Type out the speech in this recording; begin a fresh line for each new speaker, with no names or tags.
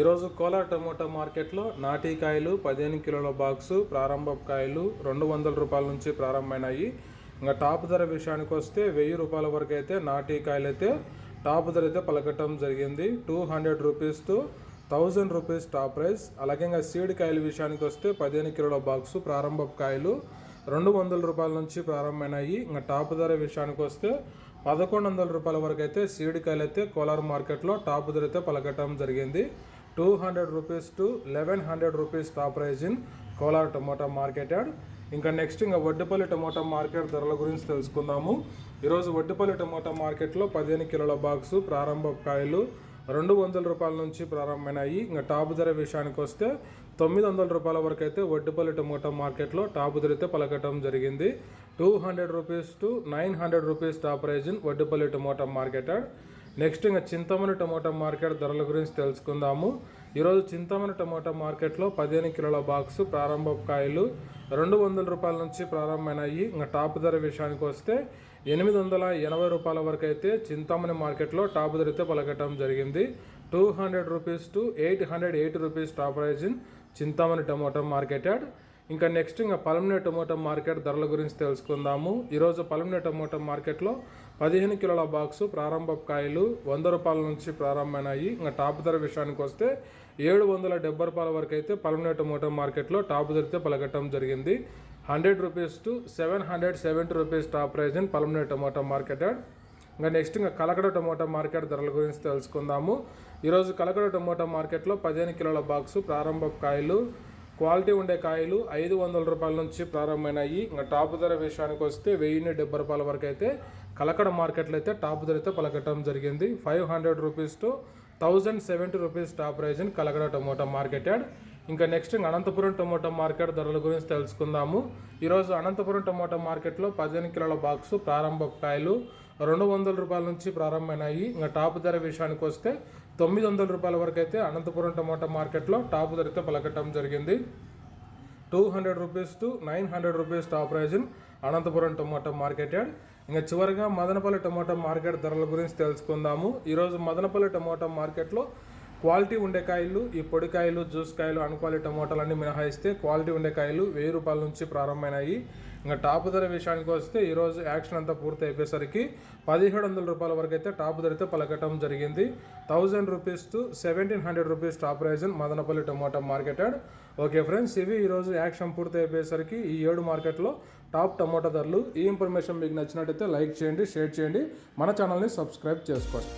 ఈరోజు కోలార్ టమోటా మార్కెట్లో నాటీ కాయలు పదిహేను కిలోల బాక్సు ప్రారంభ కాయలు రెండు వందల రూపాయల నుంచి ప్రారంభమైనాయి. ఇంకా టాప్ ధర విషయానికి వస్తే వెయ్యి రూపాయల వరకు అయితే నాటీ కాయలు అయితే టాప్ ధర అయితే పలకటం జరిగింది. Two hundred rupees to thousand rupees top price. అలాగే ఇంకా సీడ్ కాయల విషయానికి వస్తే పదిహేను కిలోల బాక్సు ప్రారంభ కాయలు రెండు వందల రూపాయల నుంచి ప్రారంభమైనాయి. ఇంకా టాప్ ధర విషయానికి వస్తే పదకొండు వందల రూపాయల వరకు అయితే సీడ్ కాయలు అయితే కోలార్ మార్కెట్లో టాప్ ధర అయితే పలకటం జరిగింది. Two hundred rupees to eleven hundred rupees top price in Kolar tomato market yard ఇంకా నెక్స్ట్ ఇంకా వడ్డపల్లి టమోటా మార్కెట్ ధరల గురించి తెలుసుకుందాము. ఈరోజు వడ్డిపల్లి టమోటా మార్కెట్లో పదిహేను కిలోల బాక్సు ప్రారంభ కాయలు రెండు వందల రూపాయల నుంచి ప్రారంభమైనాయి. ఇంకా టాప్ ధర విషయానికి వస్తే తొమ్మిది వందల రూపాయల వరకు అయితే వడ్డపల్లి టమోటా మార్కెట్లో టాప్ ధర అయితే పలకటం జరిగింది. Two hundred rupees to nine hundred rupees top price in Vaddapalli tomato market next ఇంకా చింతమని టమోటా మార్కెట్ ధరల గురించి తెలుసుకుందాము. ఈరోజు చింతమని టమోటా మార్కెట్లో పదిహేను కిలోల బాక్స్ ప్రారంభ కాయలు రెండు వందల రూపాయల నుంచి ప్రారంభమైనాయి. ఇంకా టాప్ ధర విషయానికి వస్తే ఎనిమిది వందల ఎనభై రూపాయల వరకు అయితే చింతామణి మార్కెట్లో టాప్ ధర అయితే పలకటం జరిగింది. Two hundred rupees to eight hundred eight rupees top price in Chintamani tomato market yard. ఇంకా నెక్స్ట్ ఇంకా పలమనే టొమాటో మార్కెట్ ధరల గురించి తెలుసుకుందాము. ఈరోజు పలమనే టమోటో మార్కెట్లో పదిహేను కిలోల బాక్సు ప్రారంభ కాయలు వంద రూపాయల నుంచి ప్రారంభమైనాయి. ఇంకా టాప్ ధర విషయానికి వస్తే ఏడు వందల డెబ్బై రూపాయల వరకు అయితే పలమనే టమోటా మార్కెట్లో టాప్ ధరతో పలకటం జరిగింది. Hundred rupees to seven hundred seventy rupees top price in Palamaner tomato market. ఇంకా నెక్స్ట్ ఇంకా కలకడ టమోటా మార్కెట్ ధరల గురించి తెలుసుకుందాము. ఈరోజు కలకడ టొమాటో మార్కెట్లో పదిహేను కిలోల బాక్సు ప్రారంభ కాయలు క్వాలిటీ ఉండే కాయలు ఐదు వందల రూపాయల నుంచి ప్రారంభమైనాయి. ఇంకా టాప్ ధర విషయానికి వస్తే వెయ్యిన్ని డెబ్బై రూపాయల వరకు అయితే కలకడ మార్కెట్లో అయితే టాప్ ధర అయితే పలకటం జరిగింది. Five hundred rupees to thousand seventy rupees top price in Kalakada tomato market yard. ఇంకా నెక్స్ట్ అనంతపురం టమోటా మార్కెట్ ధరల గురించి తెలుసుకుందాము. ఈరోజు అనంతపురం టమోటా మార్కెట్లో పదిహేను కిలోల బాక్సు ప్రారంభ కాయలు రెండు వందల రూపాయల నుంచి ప్రారంభమైనాయి. ఇంకా టాప్ ధర విషయానికి వస్తే తొమ్మిది వందల రూపాయల వరకు అయితే అనంతపురం టమాటా మార్కెట్లో టాప్ ధరతో పలకటం జరిగింది. Two hundred rupees to nine hundred rupees top price in Anantapur tomato market yard ఇంకా చివరిగా మదనపల్లి టమోటా మార్కెట్ ధరల గురించి తెలుసుకుందాము. ఈరోజు మదనపల్లి టమోటా మార్కెట్లో క్వాలిటీ ఉండే కాయలు ఈ పొడి కాయలు జ్యూస్ కాయలు అన్క్వాలిటీ టమోటాలన్నీ మినహాయిస్తే క్వాలిటీ ఉండే కాయలు వెయ్యి రూపాయల నుంచి ప్రారంభమైనాయి. ఇంకా టాప్ ధర విషయానికి వస్తే ఈరోజు యాక్షన్ అంతా పూర్తి అయిపోయేసరికి పదిహేడు వందల రూపాయల వరకు అయితే టాప్ ధరతో పలకటం జరిగింది. Thousand rupees to seventeen hundred rupees top price Madanapalle tomato marketed. Okay friends ఇవి ఈరోజు యాక్షన్ పూర్తి అయిపోయేసరికి ఈ ఏడు మార్కెట్లో టాప్ టమోటా ధరలు. ఈ ఇన్ఫర్మేషన్ మీకు నచ్చినట్టయితే లైక్ చేయండి షేర్ చేయండి. మన ఛానల్ని సబ్స్క్రైబ్ చేసుకోండి.